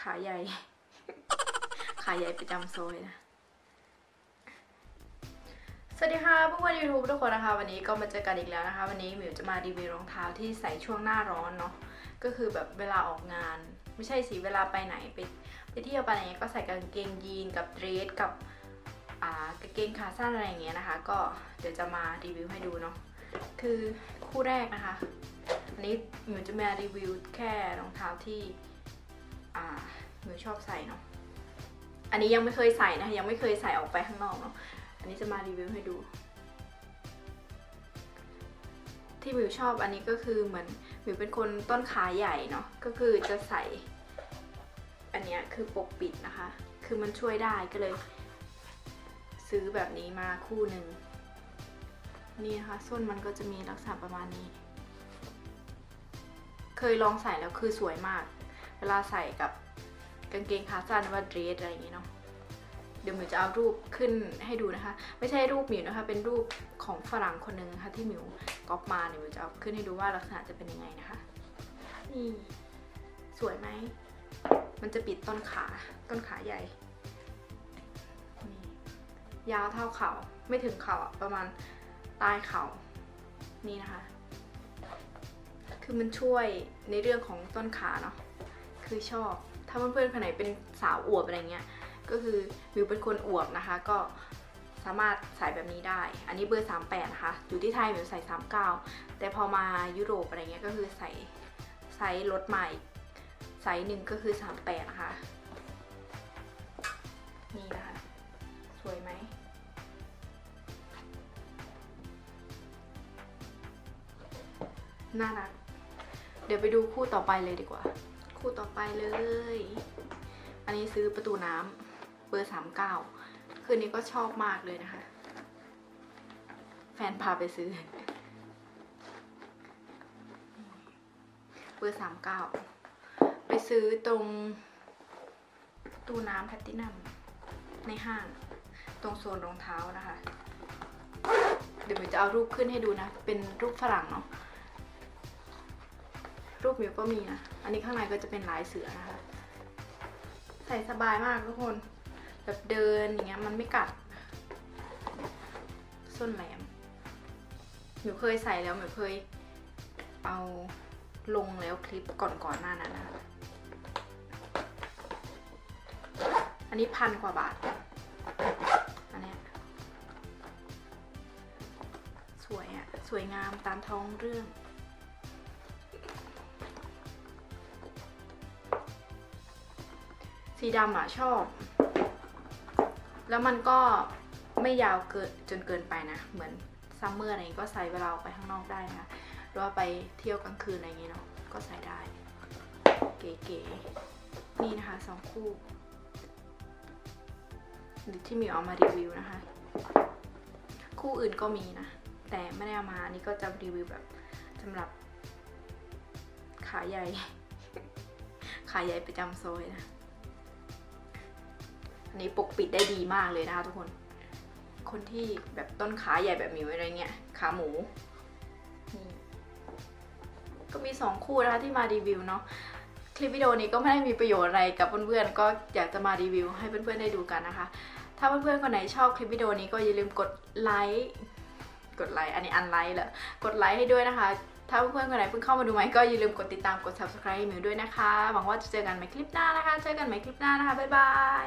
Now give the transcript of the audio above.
ขาใหญ่ ขาใหญ่ประจำโซยนะ สวัสดีค่ะเพื่อนๆยูทูบทุกคนนะคะ วันนี้ก็มาเจอกันอีกแล้วนะคะ วันนี้หมิวจะมารีวิวรองเท้าที่ใส่ช่วงหน้าร้อนเนาะก็คือแบบเวลาออกงาน ไม่ใช่สิเวลาไปไหนไปไปเที่ยวไปไหนก็ใส่กางเกงยีนกับเดรสกับอ่ากางเกงขาสั้นอะไรอย่างเงี้ยนะคะ ก็เดี๋ยวจะมารีวิวให้ดูเนาะคือคู่แรกนะคะ อันนี้หมิวจะมารีวิวแค่รองเท้าที่ ชอบใส่เนาะ อันนี้ยังไม่เคยใส่นะคะยังไม่เคยใส่ออกไปข้างนอกเนาะ อันนี้จะมารีวิวให้ดู ที่มิวชอบอันนี้ก็คือเหมือนมิวเป็นคนต้นขาใหญ่เนาะ ก็คือจะใส่ อันนี้คือปกปิดนะคะ คือมันช่วยได้ก็เลย ซื้อแบบนี้มาคู่หนึ่งนี่นะคะส้นมันก็จะมีลักษณะประมาณนี้ เคยลองใส่แล้วคือสวยมาก เวลาใส่กับ กางเกงขาสั้นว่าเดรสอะไรอย่างงี้เนาะเดี๋ยวหมิวจะเอารูปขึ้นให้ดูนะคะ ไม่ใช่รูปหมิวนะคะ เป็นรูปของฝรั่งคนหนึ่งนะคะที่หมิวก๊อปมาเดี๋ยวหมิวจะเอาขึ้นให้ดูว่าลักษณะจะเป็นยังไงนะคะนี่สวยไหมมันจะปิดต้นขาต้นขาใหญ่นี่ยาวเท่าเขา่าไม่ถึงเข่าอะประมาณใต้เข่านี่นะคะ คือมันช่วยในเรื่องของต้นขาเนาะคือชอบ ถ้าเพื่อนๆคนไหนเป็นสาวอวบอะไรเงี้ย ก็คือมิวเป็นคนอวบนะคะ ก็สามารถใส่แบบนี้ได้ อันนี้เบอร์ 38 นะคะ อยู่ที่ไทยมิวใส่ 39 แต่พอมายุโรปอะไรเงี้ยก็คือใส่ไซส์ลดมาอีกไซส์หนึ่งก็คือ 38 นะคะ นี่นะคะ สวยไหมน่ารัก เดี๋ยวไปดูคู่ต่อไปเลยดีกว่า คู่ต่อไปเลย อันนี้ซื้อประตูน้ำเบอร์สามเก้าคืนนี้ก็ชอบมากเลยนะคะ แฟนพาไปซื้อ เบอร์สามเก้าไปซื้อตรงตู้น้ำแพตตินัมในห้าง ตรงโซนรองเท้านะคะ เดี๋ยวมิวจะเอารูปขึ้นให้ดูนะ เป็นรูปฝรั่งเนาะ รูปมิวก็มีนะ อันนี้ข้างในก็จะเป็นลายเสือนะคะ ใส่สบายมากทุกคน แบบเดินอย่างเงี้ยมันไม่กัด ส้นแหลมหนูเคยใส่แล้วหนูเคยเอาลงแล้วคลิปก่อนก่อนๆหน้านั้นนะคะ อันนี้พันกว่าบาท อันเนี้ยสวยอะสวยงามตามท้องเรื่อง สีดำอะชอบ แล้วมันก็ไม่ยาวเกินจนเกินไปนะ เหมือนซัมเมอร์อะไรอย่างงี้ก็ใส่เวลาออกไปข้างนอกได้นะหรือว่าไปเที่ยวกลางคืนอะไรอย่างงี้เนาะก็ใส่ได้ เก๋ๆนี่นะคะสองคู่หรือที่มีเอามารีวิวนะคะ คู่อื่นก็มีนะ แต่ไม่ได้เอามาอันนี้ก็จะรีวิวแบบสำหรับ ขาใหญ่ ขาใหญ่ประจำโซยนะ นนี้ปกปิดได้ดีมากเลยนะคะทุกคน คนที่แบบต้นขาใหญ่แบบมิวอะไรเงี้ย ขาหมูนี่ก็มีสองคู่นะคะที่มารีวิวเนาะ คลิปวิดีโอนี้ก็ไม่ได้มีประโยชน์อะไรกับเพื่อนๆ ก็อยากจะมารีวิวให้เพื่อนๆได้ดูกันนะคะ ถ้าเพื่อนๆ คนไหนชอบคลิปวิดีโอนี้ก็อย่าลืมกดไลค์ กดไลค์ อันนี้อันไลค์เหรอ กดไลค์ให้ด้วยนะคะ ถ้าเพื่อนๆ คนไหนเพิ่งเข้ามาดูใหม่ก็อย่าลืมกดติดตาม กด subscribe ให้มิวด้วยนะคะ หวังว่าจะเจอกันใหม่คลิปหน้านะคะ เจอกันใหม่คลิปหน้านะคะ บ๊ายบาย